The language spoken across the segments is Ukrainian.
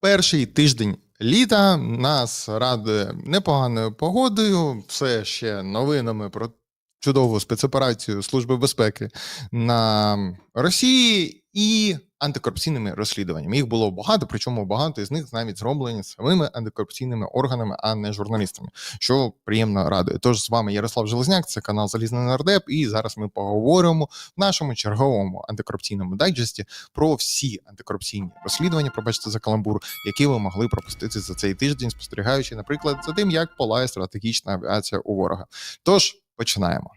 Перший тиждень літа нас радує непоганою погодою, все ще новинами про чудову спецоперацію Служби безпеки на Росії. І антикорупційними розслідуваннями. Їх було багато, причому багато із них навіть зроблені самими антикорупційними органами, а не журналістами, що приємно радує. Тож з вами Ярослав Железняк, це канал Залізний Нардеп, і зараз ми поговоримо в нашому черговому антикорупційному дайджесті про всі антикорупційні розслідування, пробачте за каламбур, які ви могли пропустити за цей тиждень, спостерігаючи, наприклад, за тим, як палає стратегічна авіація у ворога. Тож починаємо.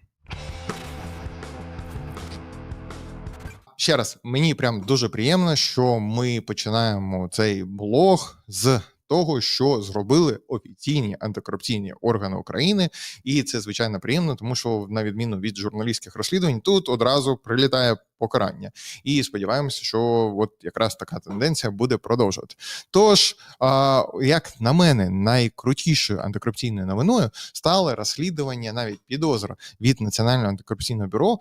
Ще раз, мені прям дуже приємно, що ми починаємо цей блог з того, що зробили офіційні антикорупційні органи України, і це звичайно приємно, тому що на відміну від журналістських розслідувань, тут одразу прилітає покарання. І сподіваємося, що от якраз така тенденція буде продовжувати. Тож, як на мене, найкрутішою антикорупційною новиною стало розслідування навіть підозра від Національного антикорупційного бюро.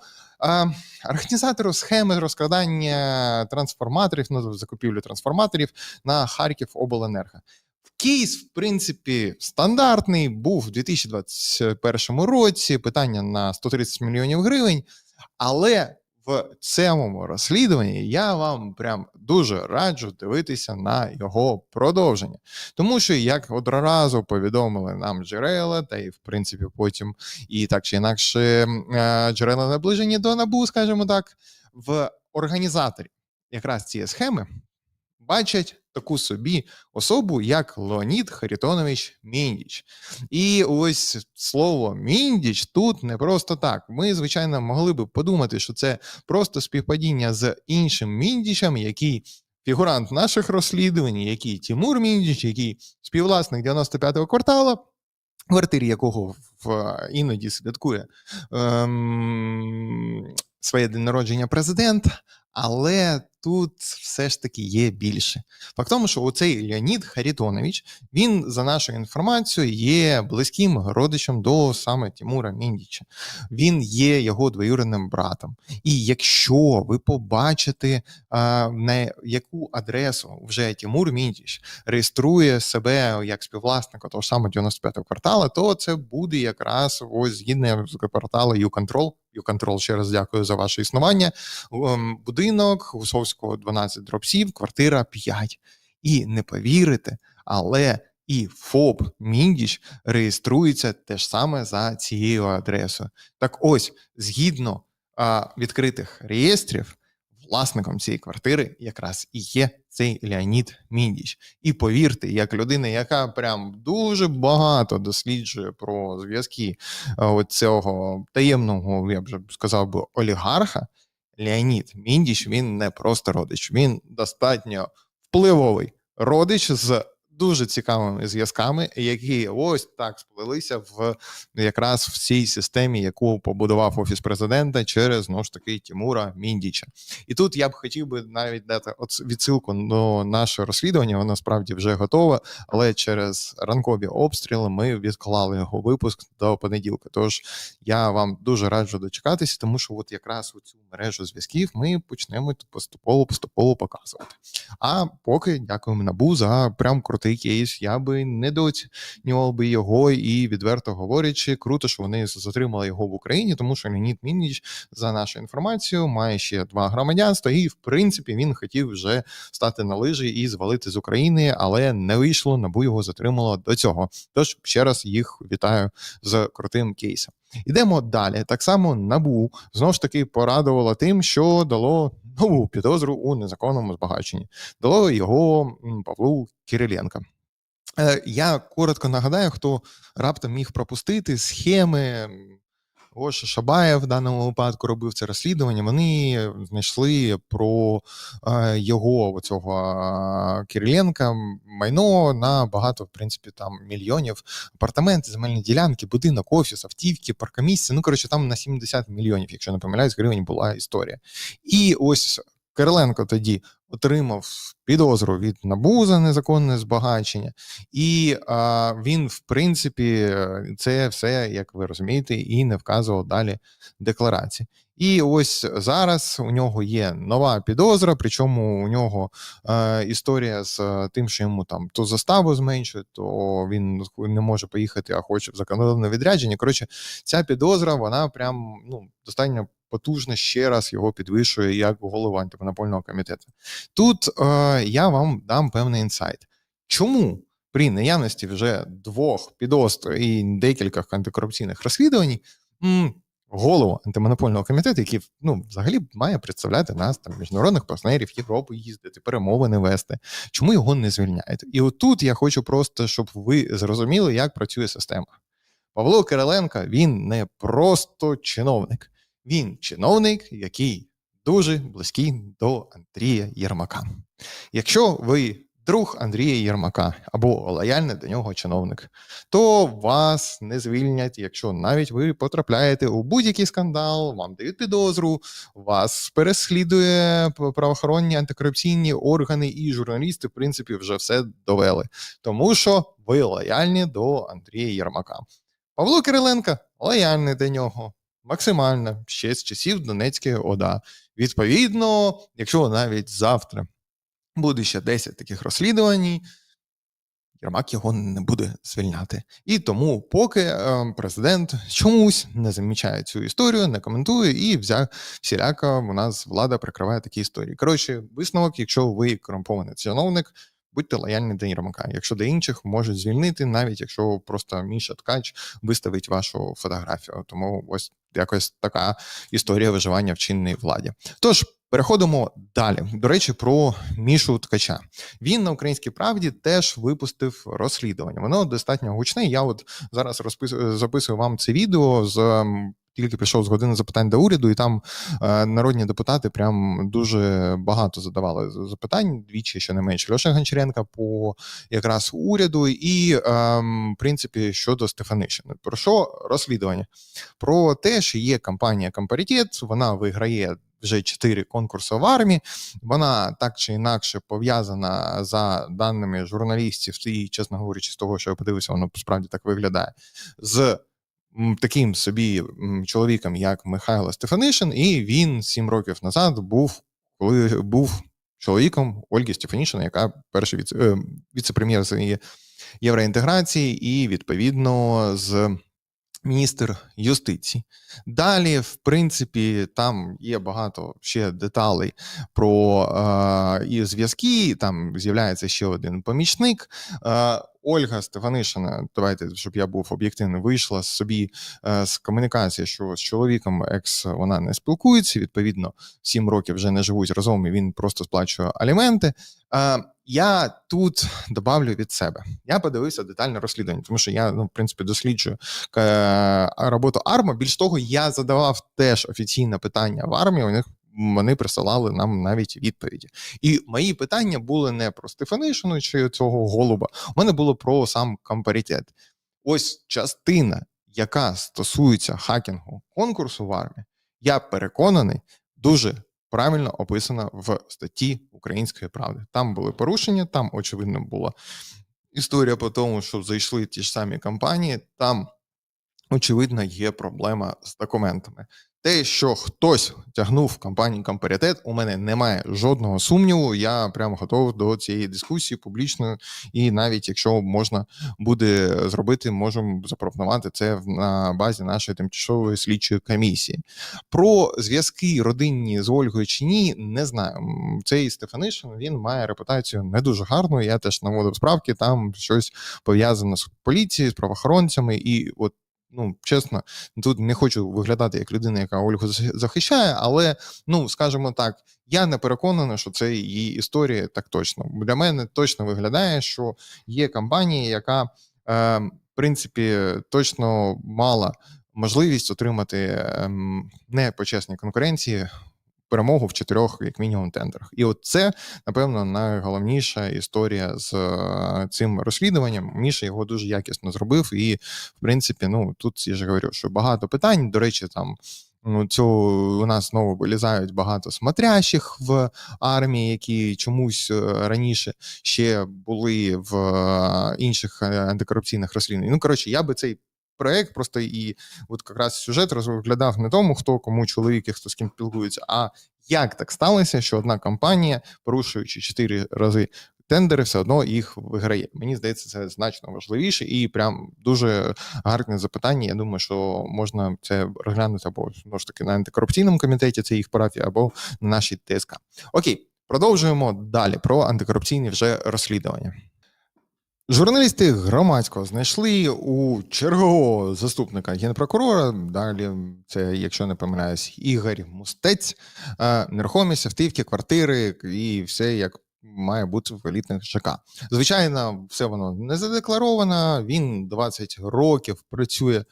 Організатору схеми розкрадання трансформаторів, ну закупівлю трансформаторів на Харків Обленерго. Кейс, в принципі, стандартний, був у 2021 році. Питання на 130 мільйонів гривень. Але в цьому розслідуванні я вам прям дуже раджу дивитися на його продовження. Тому що, як одразу повідомили нам джерела, та й в принципі потім і так чи інакше е, джерела наближені до набу, скажімо так, в організаторі якраз цієї схеми бачать таку собі особу, як Леонід Харитонович Міндіч. І ось слово Міндіч тут не просто так. Ми, звичайно, могли би подумати, що це просто співпадіння з іншим Міндічем, який. Фігурант наших розслідувань, який Тимур Міндіч, який співвласник 95-го кварталу, квартирі якого в іноді святкує ем, своє день народження президент, але тут все ж таки є більше. Факт тому, що оцей Леонід Харитонович, він, за нашою інформацією, є близьким родичем до саме Тимура Міндіча. Він є його двоюрідним братом. І якщо ви побачите, на яку адресу вже Тимур Міндіч реєструє себе як співвласника того ж самого 95-го кварталу, то це буде якраз ось згідно з кварталу YouControl, YouControl, ще раз дякую за ваше існування. Ем, Будинок Гусовського 12 дроб 7, квартира 5. І не повірите, але і ФОП Міндіч реєструється теж саме за цією адресою. Так ось, згідно а, відкритих реєстрів, власником цієї квартири якраз і є цей Леонід Міндіч. І повірте, як людина, яка прям дуже багато досліджує про зв'язки цього таємного, я б сказав би, олігарха. Леонід Міндіч він не просто родич, він достатньо впливовий родич з дуже цікавими зв'язками, які ось так сплелися в якраз в цій системі, яку побудував офіс президента через ну ж таки Тимура Міндіча. І тут я б хотів би навіть дати відсилку до нашого розслідування. Воно справді вже готове, але через ранкові обстріли ми відклали його випуск до понеділка. Тож я вам дуже раджу дочекатися, тому що от якраз у цю мережу зв'язків ми почнемо поступово поступово показувати. А поки дякуємо набу за прям крутий кейс. Я би недооцінював би його і відверто говорячи, круто, що вони затримали його в Україні, тому що Леонід Мінніч, за нашою інформацією, має ще два громадянства, і в принципі він хотів вже стати на лижі і звалити з України, але не вийшло. Набу його затримало до цього. Тож ще раз їх вітаю з крутим кейсом. Ідемо далі. Так само набу знову ж таки порадувало тим, що дало нову підозру у незаконному збагаченні. Дало його Павлу Кириленка. Е, Я коротко нагадаю, хто раптом міг пропустити схеми. Ось Шабаєв в даному випадку робив це розслідування. Вони знайшли про е, його цього Кириленка майно на багато, в принципі, там мільйонів апартаменти, земельні ділянки, будинок, офіс, автівки, паркомісце. Ну коротше, там на 70 мільйонів, якщо не помиляюсь, гривень була історія. І ось Кириленко тоді отримав підозру від НАБУ за незаконне збагачення, і а, він, в принципі, це все, як ви розумієте, і не вказував далі декларації. І ось зараз у нього є нова підозра, причому у нього е, історія з е, тим, що йому там то заставу зменшують, то він не може поїхати, а хоче в закордонне відрядження. Коротше, ця підозра, вона прям ну достатньо потужно ще раз його підвищує як голова антимонопольного комітету. Тут е, я вам дам певний інсайт. Чому при наявності вже двох підозр і декількох антикорупційних розслідувань голову антимонопольного комітету, який ну, взагалі має представляти нас там міжнародних партнерів Європи, їздити, перемовини вести, чому його не звільняють? І отут я хочу просто, щоб ви зрозуміли, як працює система. Павло Кириленко він не просто чиновник, він чиновник, який дуже близький до Андрія Єрмака. Якщо ви друг Андрія Єрмака або лояльний до нього чиновник, то вас не звільнять, якщо навіть ви потрапляєте у будь-який скандал, вам дають підозру, вас переслідує правоохоронні антикорупційні органи і журналісти, в принципі, вже все довели, тому що ви лояльні до Андрія Єрмака. Павло Кириленко лояльний до нього. Максимально ще з часів Донецької ОДА. Відповідно, якщо навіть завтра буде ще 10 таких розслідувань, Єрмак його не буде звільняти. І тому, поки е, президент чомусь не замічає цю історію, не коментує і взяв всіляко у нас влада прикриває такі історії. Коротше, висновок, якщо ви корумпований чиновник, будьте лояльні до Єрмака. Якщо до інших можуть звільнити, навіть якщо просто Міша Ткач виставить вашу фотографію. Тому ось якось така історія виживання в чинній владі. Тож. Переходимо далі. До речі, про Мішу Ткача. Він на українській правді теж випустив розслідування. Воно достатньо гучне. Я от зараз розписую, записую вам це відео з. Тільки прийшов з години запитань до уряду, і там е, народні депутати прям дуже багато задавали запитань двічі, що не менше Льоша Гончаренка по якраз уряду, і е, в принципі щодо Стефанишина. Про що розслідування? Про те, що є кампанія Компарітет, вона виграє вже чотири конкурси в армії. Вона так чи інакше пов'язана за даними журналістів, і, чесно говорячи, з того, що я подивився, воно справді так виглядає. з Таким собі чоловіком, як Михайло Стефанишин, і він сім років назад був, коли був чоловіком Ольги Стефанішина, яка перший віце, е, віце-прем'єр з євроінтеграції, і відповідно з міністр юстиції. Далі, в принципі, там є багато ще деталей про е, і зв'язки. Там з'являється ще один помічник. Е, Ольга Стефанишина, давайте, щоб я був об'єктивним, вийшла собі е, з комунікації, що з чоловіком екс вона не спілкується. Відповідно, сім років вже не живуть разом. і Він просто сплачує аліменти. Е, я тут добавлю від себе. Я подивився детальне розслідування, тому що я ну, в принципі досліджую е, роботу АРМА. Більш того, я задавав теж офіційне питання в армії. У них вони присилали нам навіть відповіді. І мої питання були не про Стефанишину чи цього голуба. У мене було про сам компаритет. Ось частина, яка стосується хакінгу конкурсу в армії, я переконаний, дуже правильно описана в статті Української правди. Там були порушення, там очевидно була історія по тому, що зайшли ті ж самі компанії. Там очевидно є проблема з документами. Те, що хтось тягнув кампанію Компаритет, у мене немає жодного сумніву. Я прямо готовий до цієї дискусії публічної, і навіть якщо можна буде зробити, можемо запропонувати це на базі нашої тимчасової слідчої комісії. Про зв'язки родинні з Ольгою чи ні, не знаю. Цей Стефанишин він має репутацію не дуже гарну. Я теж наводив справки. Там щось пов'язане з поліцією, з правоохоронцями, і от ну чесно, тут не хочу виглядати як людина, яка Ольгу захищає, але ну скажімо так, я не переконаний, що це її історія так точно. Для мене точно виглядає, що є компанія, яка е, в принципі точно мала можливість отримати е, не почесні конкуренції перемогу в чотирьох, як мінімум, тендерах. І от це, напевно, найголовніша історія з е, цим розслідуванням. Міша його дуже якісно зробив. І, в принципі, ну тут я ж говорю, що багато питань. До речі, там. Ну, цю у нас знову вилізають багато смотрящих в армії, які чомусь е, раніше ще були в е, інших антикорупційних розслідуваннях. Ну коротше, я би цей проект, просто і от якраз сюжет розглядав не тому, хто кому чоловік і хто з ким спілкується, а як так сталося, що одна компанія, порушуючи чотири рази тендери, все одно їх виграє. Мені здається, це значно важливіше і прям дуже гарне запитання. Я думаю, що можна це розглянути або знову ж таки на антикорупційному комітеті, це їх парафія, або на нашій ТСК. Окей, продовжуємо далі про антикорупційні вже розслідування. Журналісти громадського знайшли у чергового заступника генпрокурора. Далі це, якщо не помиляюсь, Ігор Мустець, е, нерухомість, автівки, квартири і все як має бути в елітних ЖК. Звичайно, все воно не задекларовано. Він 20 років працює е,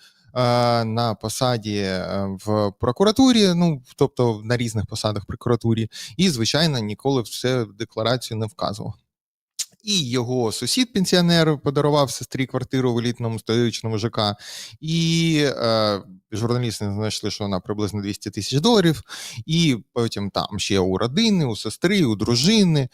на посаді е, в прокуратурі, ну тобто на різних посадах в прокуратурі, і звичайно ніколи все в декларацію не вказував. І його сусід, пенсіонер, подарував сестрі квартиру в елітному столичному ЖК, і е, журналісти знайшли, що вона приблизно 200 тисяч доларів. І потім там ще у родини, у сестри, у дружини, е,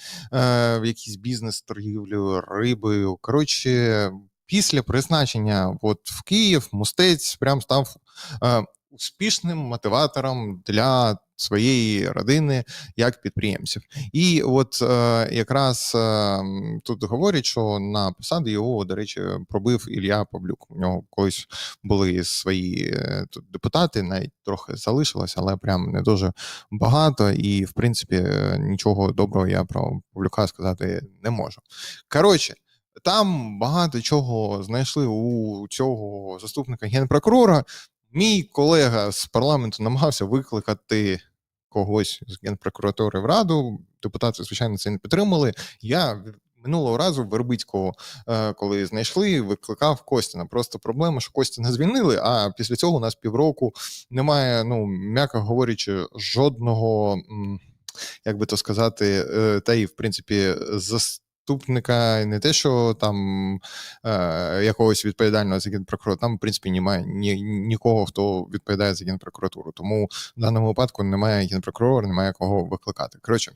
в якийсь бізнес торгівлю рибою. Коротше, після призначення от в Київ мустець прям став е, успішним мотиватором для своєї родини як підприємців. І от е, якраз е, тут говорять, що на посаду його, до речі, пробив Ілля Павлюк. У нього колись були свої е, тут депутати, навіть трохи залишилось, але прям не дуже багато. І, в принципі, нічого доброго я про Павлюка сказати не можу. Коротше. Там багато чого знайшли у цього заступника генпрокурора. Мій колега з парламенту намагався викликати когось з генпрокуратури в раду. Депутати, звичайно, це не підтримали. Я минулого разу Вербицького, е, коли знайшли, викликав Костіна. Просто проблема, що Костіна звільнили. А після цього у нас півроку немає, ну м'яко говорячи, жодного. Як би то сказати, е, та і в принципі заступника не те, що там е, якогось відповідального за генпрокуратуру, там, в принципі, немає ні, нікого, хто відповідає за генпрокуратуру. Тому в даному випадку немає генпрокурора, немає кого викликати. Коротше,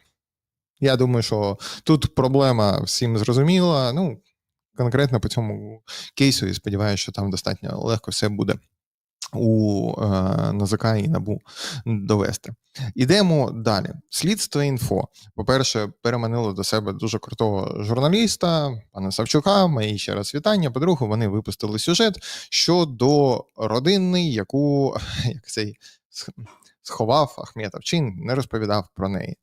я думаю, що тут проблема всім зрозуміла. Ну, конкретно по цьому кейсу, і сподіваюся, що там достатньо легко все буде у е, НАЗК і набу довести. Ідемо далі. Слідство інфо. По-перше, переманило до себе дуже крутого журналіста, пана Савчука. Мої ще раз вітання. По-друге, вони випустили сюжет щодо родини, яку як цей сховав Ахметов, чи не розповідав про неї.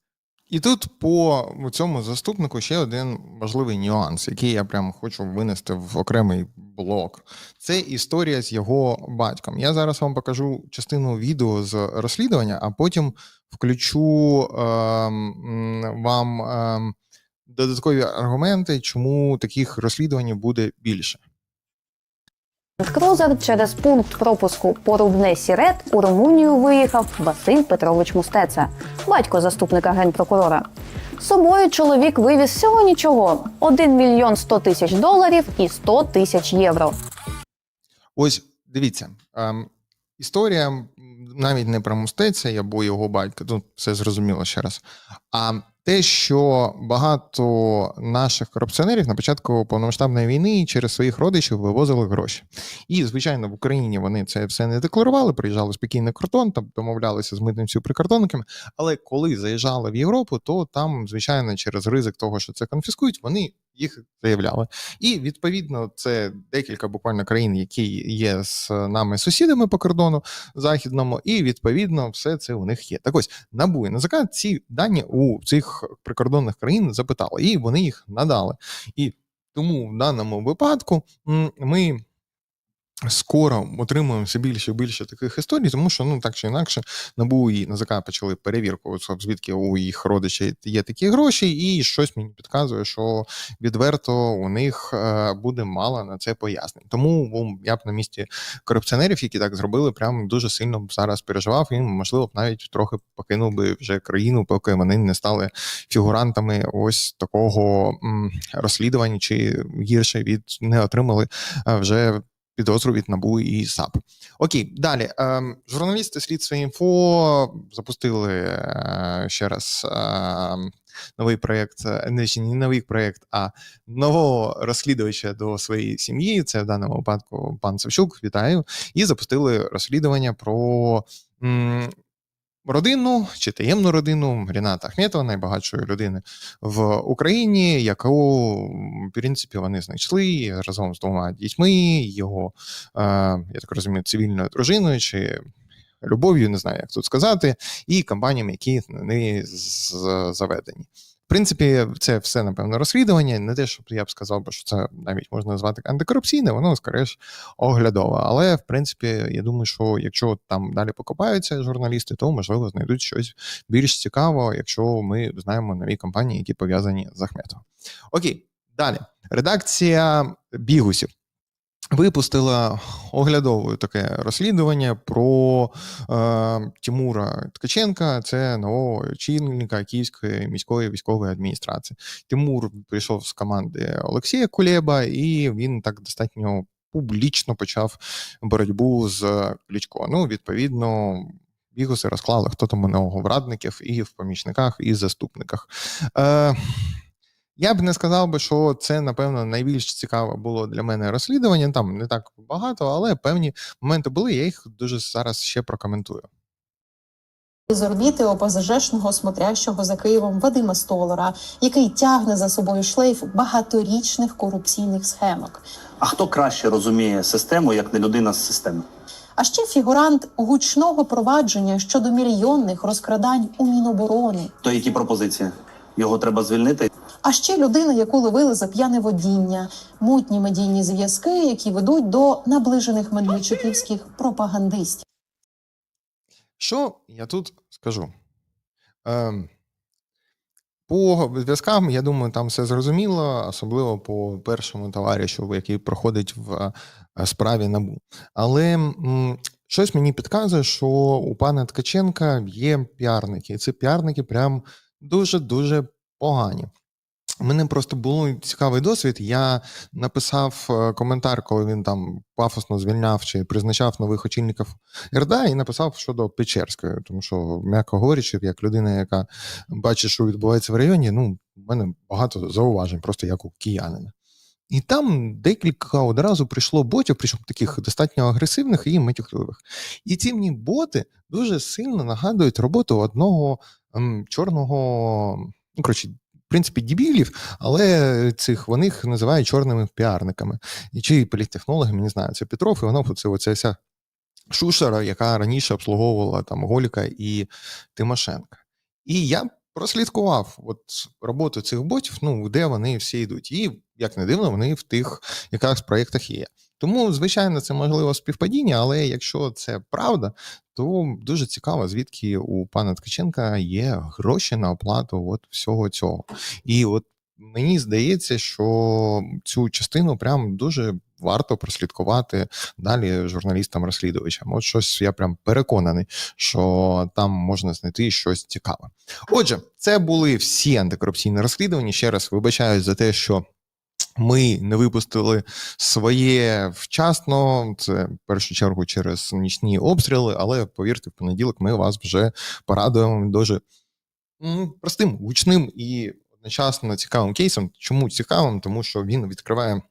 І тут по цьому заступнику ще один важливий нюанс, який я прямо хочу винести в окремий блок. Це історія з його батьком. Я зараз вам покажу частину відео з розслідування, а потім включу е, вам е, додаткові аргументи, чому таких розслідувань буде більше. Крузер через пункт пропуску Порубне Сірет у Румунію виїхав Василь Петрович Мустеца, батько заступника генпрокурора. З собою чоловік вивіз всього нічого: 1 мільйон 100 тисяч доларів і 100 тисяч євро. Ось дивіться. Ем, історія навіть не про Мустеця або його батька, тут все зрозуміло ще раз. А те, що багато наших корупціонерів на початку повномасштабної війни через своїх родичів вивозили гроші. І, звичайно, в Україні вони це все не декларували, приїжджали спокійно кордон, там домовлялися з митницею прикордонниками. Але коли заїжджали в Європу, то там, звичайно, через ризик того, що це конфіскують, вони їх заявляли. І відповідно це декілька буквально країн, які є з нами сусідами по кордону західному, і відповідно все це у них є. Так ось НАБУ і НАЗК ці дані у цих прикордонних країн запитали, і вони їх надали. І тому в даному випадку ми скоро отримуємо все більше і більше таких історій, тому що ну так чи інакше набу і НАЗК почали перевірку, звідки у їх родичів є такі гроші, і щось мені підказує, що відверто у них е, буде мало на це пояснень. Тому я б на місці корупціонерів, які так зробили, прям дуже сильно зараз переживав і можливо б навіть трохи покинув би вже країну, поки вони не стали фігурантами ось такого розслідування, чи гірше від не отримали е, вже підозру від НАБУ і САП. Окей, далі. Ем, журналісти слідства інфо запустили е, ще раз ем, новий проєкт, е, не новий проєкт, а нового розслідувача до своєї сім'ї. Це в даному випадку пан Савчук. Вітаю, і запустили розслідування про. Родину чи таємну родину Ріната Ахметова, найбагатшої людини в Україні, яку в принципі вони знайшли разом з двома дітьми, його е, я так розумію, цивільною дружиною чи любов'ю, не знаю, як тут сказати, і компаніями, які не заведені. В принципі, це все, напевно, розслідування. Не те, щоб я б сказав, би, що це навіть можна назвати антикорупційне, воно скоріш оглядове. Але в принципі, я думаю, що якщо там далі покопаються журналісти, то можливо знайдуть щось більш цікаве, якщо ми знаємо нові компанії, які пов'язані з Ахметовим. Окей, далі. Редакція бігусів випустила оглядове таке розслідування про е, Тимура Ткаченка, це нового очільника Київської міської військової адміністрації. Тимур прийшов з команди Олексія Кулєба, і він так достатньо публічно почав боротьбу з Кличко. Ну, відповідно. Бігуси розклали, хто там у нього в радників і в помічниках, і заступниках. Е, я б не сказав би, що це, напевно, найбільш цікаве було для мене розслідування. Там не так багато, але певні моменти були. Я їх дуже зараз ще прокоментую. з орбіти ОПЗЖшного смотрящого за Києвом Вадима Столара, який тягне за собою шлейф багаторічних корупційних схемок. А хто краще розуміє систему, як не людина з системи? А ще фігурант гучного провадження щодо мільйонних розкрадань у Міноборони. То які пропозиції? Його треба звільнити. А ще людина, яку ловили за п'яне водіння, мутні медійні зв'язки, які ведуть до наближених медведчуківських пропагандистів. Що я тут скажу? Ем, по зв'язкам, я думаю, там все зрозуміло, особливо по першому товаришу, який проходить в е, справі НАБУ. Але м, щось мені підказує, що у пана Ткаченка є піарники, і ці піарники прям дуже-дуже погані. Мене просто був цікавий досвід. Я написав е, коментар, коли він там пафосно звільняв чи призначав нових очільників РДА, і написав щодо Печерської, тому що, м'яко говорячи, як людина, яка бачить, що відбувається в районі, ну, в мене багато зауважень, просто як у киянина. І там декілька одразу прийшло ботів, причому таких достатньо агресивних і матюкливих. І ці мені боти дуже сильно нагадують роботу одного ем, чорного, ну, коротше, принципі, дебілів, але цих вони їх називають чорними піарниками. І чи політтехнологами, не знаю, це Петров, і воно це оця Шушера, яка раніше обслуговувала там Голіка і Тимошенка. І я прослідкував от роботу цих ботів, ну, де вони всі йдуть. І, як не дивно, вони в тих якраз проєктах є. Тому, звичайно, це можливо співпадіння, але якщо це правда, то дуже цікаво, звідки у пана Ткаченка є гроші на оплату от всього цього. І от мені здається, що цю частину прям дуже варто прослідкувати далі журналістам-розслідувачам. От щось я прям переконаний, що там можна знайти щось цікаве. Отже, це були всі антикорупційні розслідування. Ще раз вибачаюсь за те, що. Ми не випустили своє вчасно, це в першу чергу через нічні обстріли, але повірте, в понеділок ми вас вже порадуємо дуже простим, гучним і одночасно цікавим кейсом. Чому цікавим? Тому що він відкриває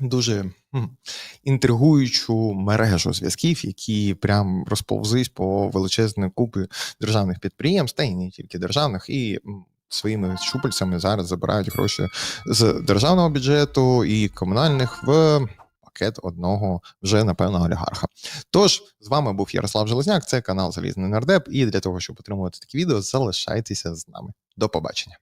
дуже інтригуючу мережу зв'язків, які прям розповзись по величезній купі державних підприємств, та й не тільки державних, і своїми щупальцями зараз забирають гроші з державного бюджету і комунальних в пакет одного вже напевно олігарха. Тож з вами був Ярослав Железняк, це канал Залізний Нардеп. І для того, щоб отримувати такі відео, залишайтеся з нами. До побачення.